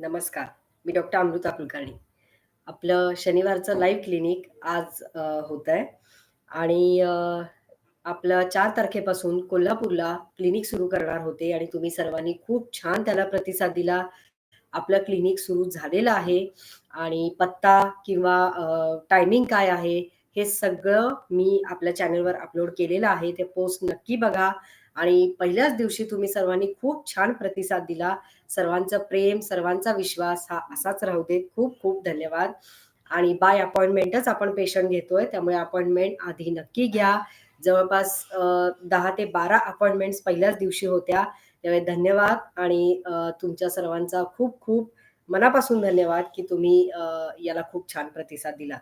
नमस्कार. मी डॉक्टर अमृता कुलकर्णी. आपलं शनिवारचं लाईव्ह क्लिनिक आज होत आहे आणि आपलं चार तारखेपासून कोल्हापूरला क्लिनिक सुरू करणार होते आणि तुम्ही सर्वांनी खूप छान त्याला प्रतिसाद दिला. आपलं क्लिनिक सुरू झालेलं आहे आणि पत्ता किंवा टायमिंग काय आहे, हे सगळं मी आपल्या चॅनलवर अपलोड केलेलं आहे. ते पोस्ट नक्की बघा आणि पहिल्याच दिवशी तुम्ही सर्वांनी खूप छान प्रतिसाद दिला. सर्वांचं प्रेम, सर्वांचा विश्वास हा असाच राहू देत. खूप खूप धन्यवाद आणि बाय अपॉइंटमेंटच आपण पेशंट घेतोय. त्यामुळे अपॉइंटमेंट आधी नक्की घ्या. जवळपास दहा ते 12 अपॉइंटमेंट्स पहिल्याच दिवशी होत्या. त्यामुळे धन्यवाद आणि तुमच्या सर्वांचा खूप खूप मनापासून धन्यवाद, की तुम्ही याला खूप छान प्रतिसाद दिलात.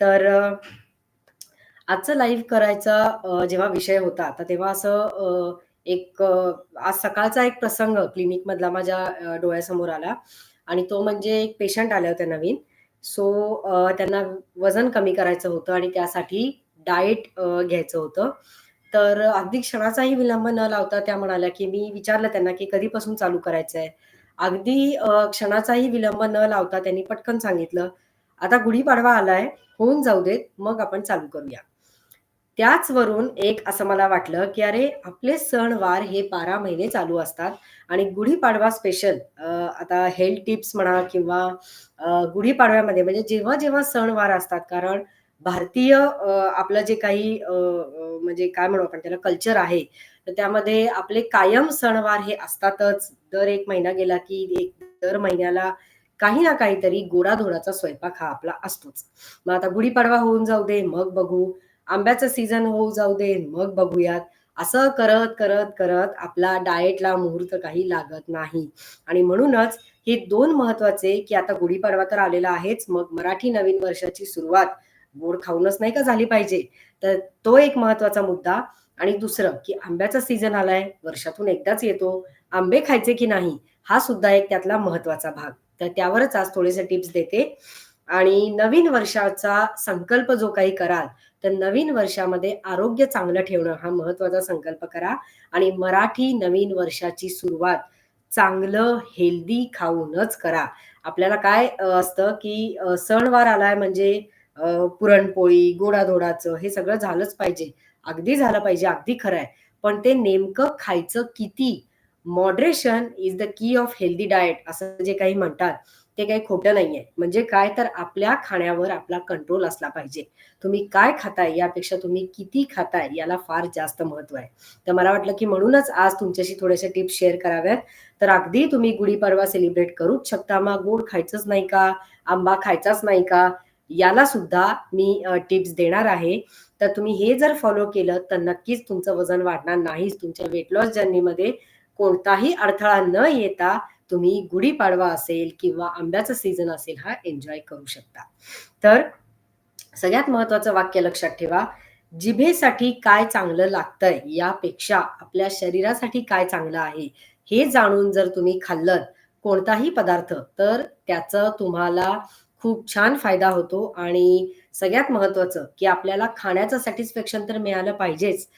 तर आजचं लाईव्ह करायचा जेव्हा विषय होता, तर तेव्हा असं एक आज सकाळचा एक प्रसंग क्लिनिकमधला माझ्या डोळ्यासमोर आला आणि तो म्हणजे एक पेशंट आले होते नवीन. सो त्यांना वजन कमी करायचं होतं आणि त्यासाठी डाएट घ्यायचं होतं. तर अगदी क्षणाचाही विलंब न लावता त्या म्हणाल्या, की मी विचारलं त्यांना, की "कधीपासून चालू करायचं आहे अगदी क्षणाचाही विलंब न लावता त्यांनी पटकन सांगितलं, "आता गुढीपाडवा आलाय, होऊन जाऊ देत, मग आपण चालू करूया." त्याचवरून एक असं मला वाटलं, की अरे आपले सणवार हे 12 महिने चालू असतात आणि गुढीपाडवा स्पेशल आता हेल्थ टिप्स म्हणा किंवा अ, गुढीपाडव्यामध्ये म्हणजे जेव्हा-जेव्हा सणवार असतात कारण भारतीय अ, आपलं जे काही अ, अ, म्हणजे काय म्हणू आपण त्याला कल्चर आहे, तर त्यामध्ये आपले कायम सणवार हे असतातच. दर एक महिना गेला, की एक दर महिन्याला काही ना काहीतरी गोडाधोडाचा स्वयंपाक हा आपला असतोच. मग आता गुढीपाडवा होऊन जाऊ दे, मग बघू. आंब्याचं सीझन होऊ जाऊ दे, मग बघूयात. असं करत, करत, करत आपला डाएटला मुहूर्त काही लागत नाही आणि म्हणूनच हे दोन महत्त्वाचे, की आता गुढीपाडवा तर आलेला आहेच, मग मराठी नवीन वर्षाची सुरुवात गोड खाऊनच नाही का झाली पाहिजे. तर तो एक महत्त्वाचा मुद्दा आणि दुसरं, की आंब्याचा सीझन आलाय, वर्षातून एकदाच येतो. आंबे खायचे की नाही, हा सुद्धा एक त्यातला महत्त्वाचा भाग. तर त्यावरच आज थोडेसे टिप्स देते आणि नवीन वर्षाचा संकल्प जो काही कराल, तर नवीन वर्षामध्ये आरोग्य चांगलं ठेवणं हा महत्त्वाचा संकल्प करा आणि मराठी नवीन वर्षाची सुरुवात चांगलं हेल्दी खाऊनच करा. आपल्याला काय असतं, की सणवार आलाय म्हणजे पुरणपोळी, गोडाधोडाचं हे सगळं झालंच पाहिजे. अगदी झालं पाहिजे, अगदी खरं आहे. पण ते नेमकं खायचं किती? Moderation is the key of healthy diet असं जे काही म्हणतात, ते काही खोटं नाहीये. म्हणजे काय तर आपल्या खाण्यावर आपला कंट्रोल असला पाहिजे. तुम्ही काय खाताय यापेक्षा तुम्ही किती खाताय याला फार जास्त महत्त्व आहे. तर मला वाटलं, की म्हणूनच आज तुमच्याशी थोड्याशा टिप्स शेअर कराव्यात. तर अगदी तुम्ही गुढीपाडवा सेलिब्रेट करूच शकता. मग गोड खायचंच नाही का? आंबा खायचाच नाही का? याला सुद्धा मी टिप्स देणार आहे. तर तुम्ही हे जर फॉलो केलं, तर नक्कीच तुमचं वजन वाढणार नाहीच. तुमच्या वेट लॉस जर्नीमध्ये कोणताही अडथळा न येता तुम्ही गुढीपाडवा असेल किंवा आंब्याचा सीझन असेल, हा एन्जॉय करू शकता. तर सगळ्यात महत्वाचं वाक्य लक्षात ठेवा, जिभेसाठी काय चांगलं लागतंय यापेक्षा आपल्या शरीरासाठी काय चांगलं आहे, हे जाणून जर तुम्ही खाल्लत कोणताही पदार्थ, तर त्याचं तुम्हाला खूप छान फायदा होतो आणि सगळ्यात महत्वाचं, की आपल्याला खाण्याचं सॅटिस्फॅक्शन तर मिळालं पाहिजेच.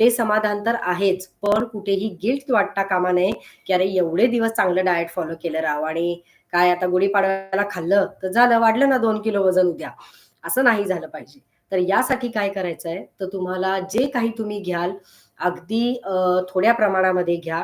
ते समाधान तर आहेच. पण कुठेही गिल्ट वाटता कामा नये, की अरे एवढे दिवस चांगलं डायट फॉलो केलं राव आणि काय आता गुढीपाडव्याला खाल्लं, तर झालं वाढलं ना दोन किलो वजन उद्या. असं नाही झालं पाहिजे. तर यासाठी काय करायचंय, तर तुम्हाला जे काही तुम्ही घ्याल, अगदी थोड्या प्रमाणामध्ये घ्या.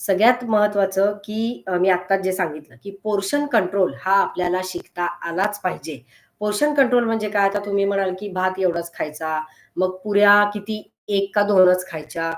सगळ्यात महत्वाचं, की मी आत्ताच जे सांगितलं, की पोर्शन कंट्रोल हा आपल्याला शिकता आलाच पाहिजे. पोर्शन कंट्रोल म्हणजे काय? आता तुम्ही म्हणाल, की भात एवढाच खायचा, मग पुऱ्या किती एक का दोनच खायच्या.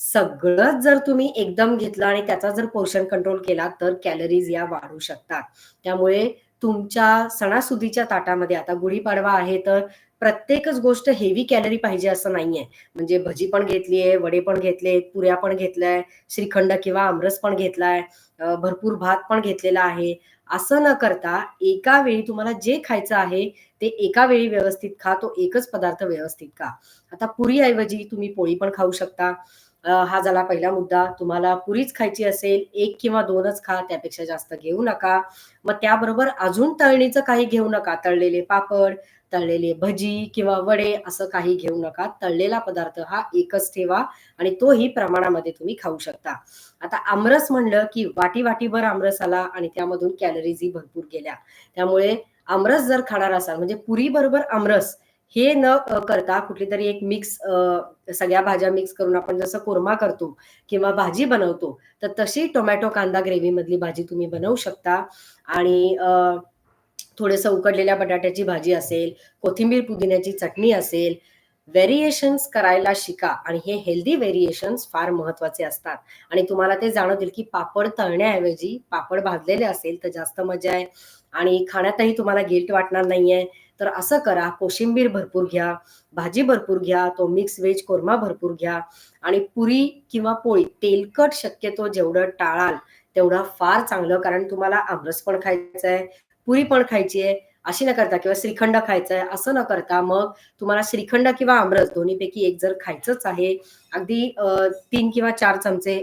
सगळंच जर तुम्ही एकदम घेतलं आणि त्याचा जर पोर्शन कंट्रोल केला, तर कॅलरीज या वाढू शकतात. त्यामुळे तुमच्या सणासुदीच्या ताटामध्ये आता गुढीपाडवा आहे, तर प्रत्येकच गोष्ट हेवी कॅलरी पाहिजे असं नाहीये. म्हणजे भजी पण घेतली आहे, वडे पण घेतलेत, पुऱ्या पण घेतल्याय, श्रीखंड किंवा आमरस पण घेतलाय, भरपूर भात पण घेतलेला आहे. असं न करता एका वेळी तुम्हाला जे खायचं आहे, ते एका वेळी व्यवस्थित खा. तो एकच पदार्थ व्यवस्थित खा. आता पुरी ऐवजी तुम्ही पोळी पण खाऊ शकता. हा झाला पहिला मुद्दा. तुम्हाला पुरीच खायची असेल, एक किंवा दोनच खा, त्यापेक्षा जास्त घेऊ नका. मग त्याबरोबर अजून तळणीचं काही घेऊ नका. तळलेले पापड, तळलेले भजी किंवा वडे असं काही घेऊ नका. तळलेला पदार्थ हा एकच ठेवा आणि तोही प्रमाणामध्ये तुम्ही खाऊ शकता. आता आमरस म्हणलं, की वाटी-वाटीभर आमरस आला आणि त्यामधून कॅलरीजही भरपूर गेल्या. त्यामुळे आमरस जर खाणार असाल म्हणजे पुरी बरोबर आमरस हे न करता कुठली तरी एक मिक्स सगळ्या भाज्या मिक्स करून आपण जसं कोरमा करतो किंवा भाजी बनवतो, तर तशी टोमॅटो कांदा ग्रेव्हीमधली भाजी तुम्ही बनवू शकता आणि थोडंसं उकडलेल्या बटाट्याची भाजी असेल, कोथिंबीर पुदिन्याची चटणी असेल, व्हेरिएशन्स करायला शिका आणि हे हेल्दी व्हेरिएशन्स फार महत्त्वाचे असतात आणि तुम्हाला ते जाणवतील, की पापड तळण्याऐवजी पापड भाजलेले असेल तर जास्त मजा आहे आणि खाण्यातही तुम्हाला गिल्ट वाटणार नाहीये. तर असं करा, कोशिंबीर भरपूर घ्या, भाजी भरपूर घ्या, तो मिक्स व्हेज कोरमा भरपूर घ्या आणि पुरी किंवा पोळी तेलकट शक्यतो जेवढं टाळाल, तेवढं फार चांगलं. कारण तुम्हाला आमरस पण खायचं आहे, पुरी पण खायची आहे, अशी न करता किंवा श्रीखंड खायचंय आहे, असं न करता मग तुम्हाला श्रीखंड किंवा आमरस दोन्हीपैकी एक जर खायचंच आहे, अगदी तीन किंवा चार चमचे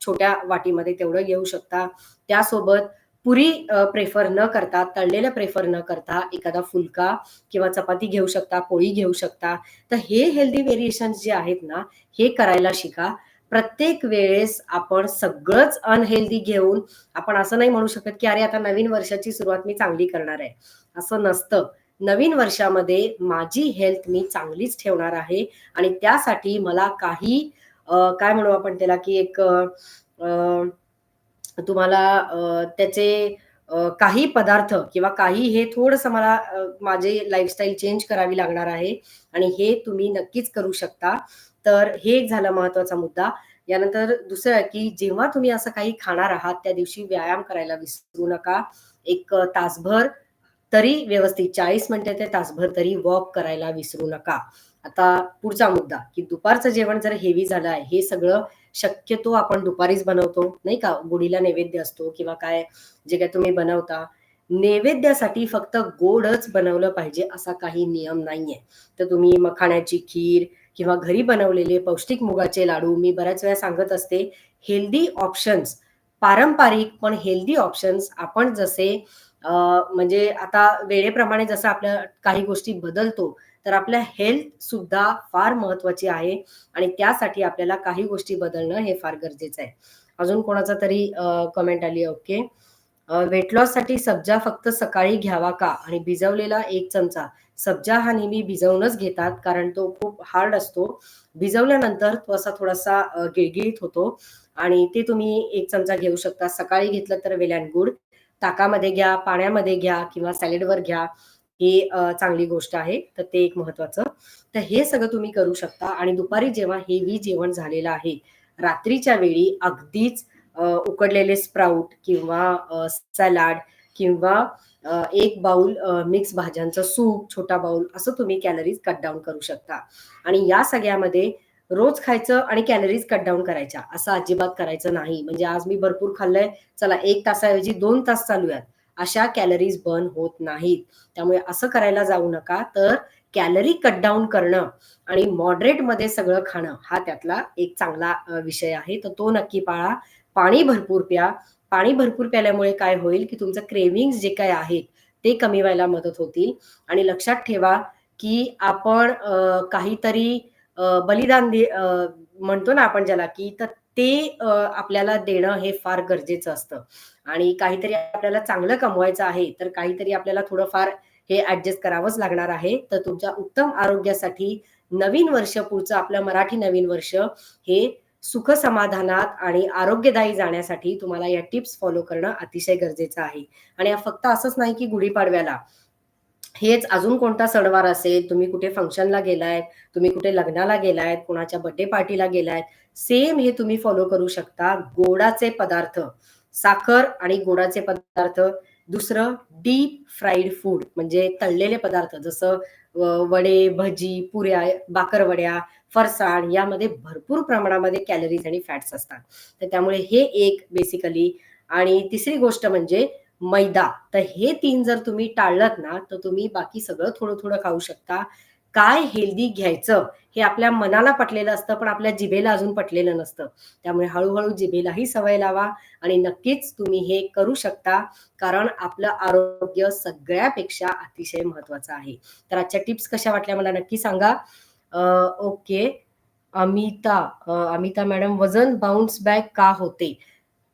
छोट्या वाटीमध्ये तेवढं घेऊ शकता. त्यासोबत पुरी प्रेफर न करता, तळलेलं प्रेफर न करता एखादा फुलका किंवा चपाती घेऊ शकता, पोळी घेऊ शकता. तर हे हेल्दी व्हेरिएशन्स जे आहेत ना, हे करायला शिका. प्रत्येक वेळेस आपण सगळंच अनहेल्दी घेऊन आपण असं नाही म्हणू शकत, की "अरे, आता नवीन वर्षाची सुरुवात मी चांगली करणार आहे." असं नसतं. नवीन वर्षामध्ये माझी हेल्थ मी चांगलीच ठेवणार आहे आणि त्यासाठी मला काही काय म्हणू आपण त्याला, की एक तुम्हाला त्याचे काही पदार्थ किंवा काही हे थोडंसं मला माझे लाईफस्टाईल चेंज करावी लागणार आहे आणि हे तुम्ही नक्कीच करू शकता. तर हे एक झाला महत्त्वाचा मुद्दा. यानंतर दुसरं आहे, की जेव्हा तुम्ही असं काही खाणार आहात, त्या दिवशी व्यायाम करायला विसरू नका. एक तासभर तरी व्यवस्थित 40 मिनिटे ते तासभर तरी वॉक करायला विसरू नका. आता पुढचा मुद्दा, की दुपारचं जेवण जर हेवी झालं आहे, हे सगळं शक्यतो आपण दुपारीच बनवतो, नाही का? गुढीला नैवेद्य असतो किंवा काय जे काय तुम्ही बनवता. नैवेद्यासाठी फक्त गोडच बनवलं पाहिजे असा काही नियम नाहीये. तर तुम्ही मखाण्याची खीर किंवा घरी बनवलेले पौष्टिक मुगाचे लाडू मी बऱ्याच वेळा सांगत असते, हेल्दी ऑप्शन्स, पारंपरिक पण हेल्दी ऑप्शन्स आपण जसे म्हणजे आता वेळेप्रमाणे जसं आपल्या काही गोष्टी बदलतो, तर आपल्या हेल्थ सुद्धा फार महत्वाची आहे आणि त्यासाठी आपल्याला काही गोष्टी बदलणं हे फार गरजेचं आहे. अजून कोणाचा तरी कमेंट आली ओके. वेट लॉससाठी सब्जा फक्त सकाळी घ्यावा का? आणि भिजवलेला एक चमचा. सब्जा हा नेहमी भिजवूनच घेतात, कारण तो खूप हार्ड असतो. भिजवल्यानंतर तो असा थोडासा गिळगिळीत होतो आणि ते तुम्ही एक चमचा घेऊ शकता. सकाळी घेतलं तर वेल अँड गुड. ताकामध्ये घ्या, पाण्यामध्ये घ्या किंवा सॅलेडवर घ्या. ही चांगली गोष्ट आहे. तर ते एक महत्वाचं. तर हे सगळं तुम्ही करू शकता आणि दुपारी जेव्हा हेवी जेवण झालेलं आहे, रात्रीच्या वेळी अगदीच उकडलेले स्प्राउट किंवा सॅलाड सलाड किंवा एक बाउल मिक्स भाज्यांचं सूप, छोटा बाउल असं तुम्ही कॅलरीज कट डाऊन करू शकता. आणि या सगळ्यामध्ये रोज खायचं आणि कॅलरीज कट डाऊन करायच्या, असं अजिबात करायचं नाही. म्हणजे आज मी भरपूर खाल्लंय, चला एक तासाऐवजी दोन तास चालूयात. अशा कॅलरीज बर्न होत नाहीत. त्यामुळे असं करायला जाऊ नका. तर कॅलरी कट डाऊन करणं आणि मॉडरेटमध्ये सगळं खाणं, हा त्यातला एक चांगला विषय आहे. तर तो नक्की पाळा. पाणी भरपूर प्या. पाणी भरपूर प्याल्यामुळे काय होईल, की तुमचं क्रेविंग जे काय आहेत, ते कमी व्हायला मदत होतील आणि लक्षात ठेवा, की आपण काहीतरी बलिदान दे म्हणतो ना आपण ज्याला, की तर ते आपल्याला देणं हे फार गरजेचं असतं आणि काहीतरी आपल्याला चांगलं कमवायचं आहे, तर काहीतरी आपल्याला थोडंफार हे ऍडजस्ट करावंच लागणार आहे. तर तुमच्या उत्तम आरोग्यासाठी नवीन वर्ष पुढचं आपलं मराठी नवीन वर्ष हे सुख समाधानात आणि आरोग्यदायी जाण्यासाठी तुम्हाला या टिप्स फॉलो करणं अतिशय गरजेचं आहे. आणि फक्त असंच नाही, की गुढीपाडव्याला. हेच अजून कोणता सणवार असेल, तुम्ही कुठे फंक्शनला गेलाय, तुम्ही कुठे लग्नाला गेलायत, कुणाच्या बर्थडे पार्टीला गेलायत, सेम हे तुम्ही फॉलो करू शकता. गोडाचे पदार्थ, साखर आणि गोडाचे पदार्थ. दुसरं डीप फ्राईड फूड म्हणजे तळलेले पदार्थ जसं वडे, भजी, पुऱ्या, बाकरवड्या, फरसाण यामध्ये भरपूर प्रमाणामध्ये कॅलरीज आणि फॅट्स असतात. तर त्यामुळे हे एक बेसिकली आणि तिसरी गोष्ट म्हणजे मैदा. तर हे तीन जर तुम्ही टाळलत ना, तर तुम्ही बाकी सगळं थोडं-थोडं खाऊ शकता. काय हेल्दी घ्यायचं हे आपल्या मनाला पटलेलं असतं, पण आपल्या जिभेला अजून पटलेलं नसतं. त्यामुळे हळूहळू जिभेलाही सवय लावा आणि नक्कीच तुम्ही हे करू शकता. कारण आपलं आरोग्य सगळ्यापेक्षा अतिशय महत्त्वाचं आहे. तर आजच्या टिप्स कशा वाटल्या मला नक्की सांगा. ओके. अमिता अमिता मॅडम वजन बाउन्स बॅक का होते?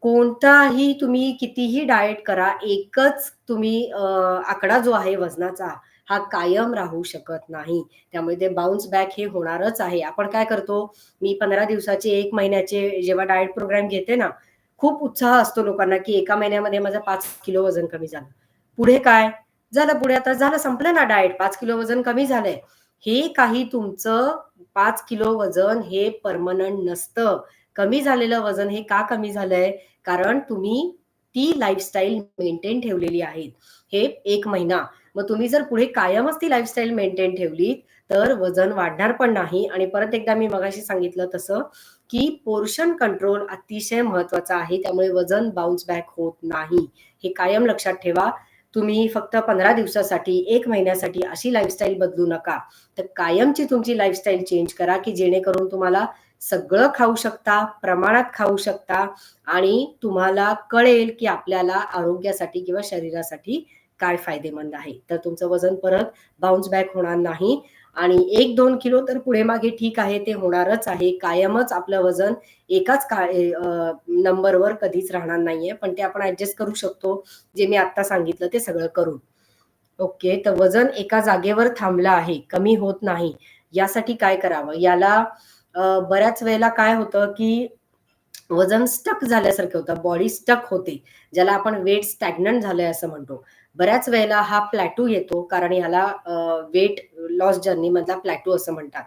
कोणताही तुम्ही कितीही डाएट करा, एकच तुम्ही आकडा जो आहे वजनाचा, हा कायम राहू शकत नाही. त्यामुळे ते बाउन्स बॅक हे होणारच आहे. आपण काय करतो, मी 15 दिवसाचे, एक महिन्याचे जेव्हा डाएट प्रोग्राम घेते ना, खूप उत्साह असतो लोकांना, की एका महिन्यामध्ये माझं पाच किलो वजन कमी झालं. पुढे काय? झालं पुढे आता झालं संपलं ना डाएट, पाच किलो वजन कमी झालंय. हे काही तुमचं पाच किलो वजन हे परमनंट नसतं. कमी झालेलं वजन हे का कमी झालंय? कारण तुम्ही ती लाईफस्टाईल मेंटेन ठेवलेली आहे. हे एक महिना. मग तुम्ही जर पुढे कायमच ती लाईफस्टाईल मेंटेन ठेवली, तर वजन वाढणार पण नाही आणि परत एकदा मी मगाशी सांगितलं तसं, की पोर्शन कंट्रोल अतिशय महत्त्वाचा आहे. त्यामुळे वजन बाउन्स बॅक होत नाही. हे कायम लक्षात ठेवा. तुम्ही फक्त 15 दिवसासाठी, एक महिन्यासाठी अशी लाईफस्टाईल बदलू नका. तर कायमची तुमची लाईफस्टाईल चेंज करा, की जेणेकरून तुम्हाला सगळं खाऊ शकता, प्रमाणात खाऊ शकता आणि तुम्हाला कळेल, की आपल्याला आरोग्यासाठी किंवा शरीरासाठी काय फायदेमंद आहे. तर तुमचं वजन परत बाउन्स बॅक होणार नाही आणि 1-2 किलो तर पुढे-मागे ठीक आहे, ते होणारच आहे. कायमच आपलं वजन एकाच का नंबरवर कधीच राहणार नाहीये. पण ते आपण ऍडजस्ट करू शकतो. जे मी आत्ता सांगितलं ते सगळं करून. ओके. तर वजन एका जागेवर थांबलं आहे, कमी होत नाही. यासाठी काय करावं? याला बऱ्याच वेळेला काय होतं, की वजन स्टक झाल्यासारखं होतं. बॉडी स्टक होते. ज्याला आपण वेट स्टॅग्नंट झालंय असं म्हणतो. बऱ्याच वेळेला हा प्लॅटू येतो कारण ह्याला वेट लॉस जर्नी मधला प्लॅटू असं म्हणतात.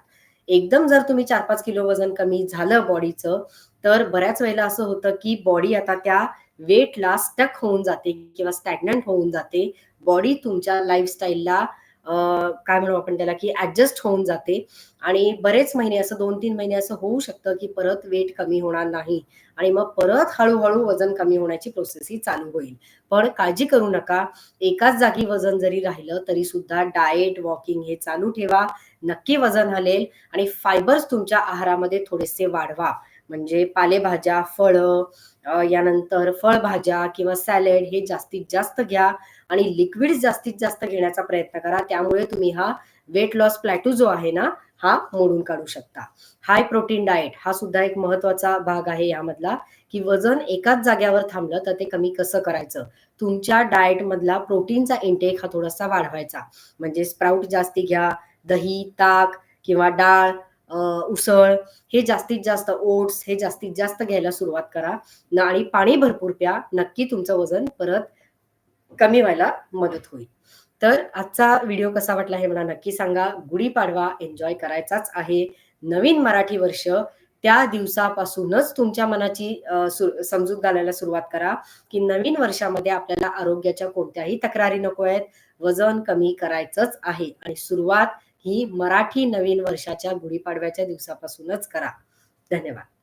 एकदम जर तुम्ही 4-5 किलो वजन कमी झालं बॉडीचं, तर बऱ्याच वेळेला असं होतं, की बॉडी आता त्या वेटला स्टक होऊन जाते किंवा स्टॅग्नंट होऊन जाते. बॉडी तुमच्या लाईफस्टाईलला ला काय म्हणू आपण त्याला, की ऍडजस्ट होऊन जाते आणि बरेच महिने असं 2-3 महिने असं होऊ शकतं, की परत वेट कमी होणार नाही आणि मग परत हळूहळू वजन कमी होण्याची प्रोसेस ही चालू होईल. पण काळजी करू नका. एकाच जागी वजन जरी राहिलं, तरी सुद्धा डाएट, वॉकिंग हे चालू ठेवा. नक्की वजन हलेल आणि फायबर्स तुमच्या आहारामध्ये थोडेसे वाढवा. म्हणजे पालेभाज्या, फळं यानंतर फळभाज्या किंवा सॅलेड हे जास्तीत जास्त घ्या आणि लिक्विड जास्तीत जास्त घेण्याचा प्रयत्न करा. त्यामुळे तुम्ही हा वेट लॉस प्लॅटू जो आहे ना, हा मोडून काढू शकता. हाय प्रोटीन डाएट हा सुद्धा एक महत्त्वाचा भाग आहे यामधला, की वजन एकाच जाग्यावर थांबलं, तर ते कमी कसं करायचं? तुमच्या डाएट मधला प्रोटीनचा इंटेक हा थोडासा वाढवायचा. म्हणजे स्प्राउट जास्ती घ्या, दही, ताक किंवा डाळ, उसळ हे जास्तीत जास्त ओट्स हे जास्तीत जास्त घ्यायला सुरुवात करा आणि पाणी भरपूर प्या. नक्की तुमचं वजन परत कमी व्हायला मदत होईल. तर आजचा व्हिडिओ कसा वाटला हे मला नक्की सांगा. गुढीपाडवा एन्जॉय करायचाच आहे. नवीन मराठी वर्ष त्या दिवसापासूनच तुमच्या मनाची समजूत घालायला सुरुवात करा, की नवीन वर्षामध्ये आपल्याला आरोग्याच्या कोणत्याही तक्रारी नको आहेत. वजन कमी करायचंच आहे आणि सुरुवात ही मराठी नवीन वर्षाच्या गुढीपाडव्याच्या दिवसापासूनच करा. धन्यवाद.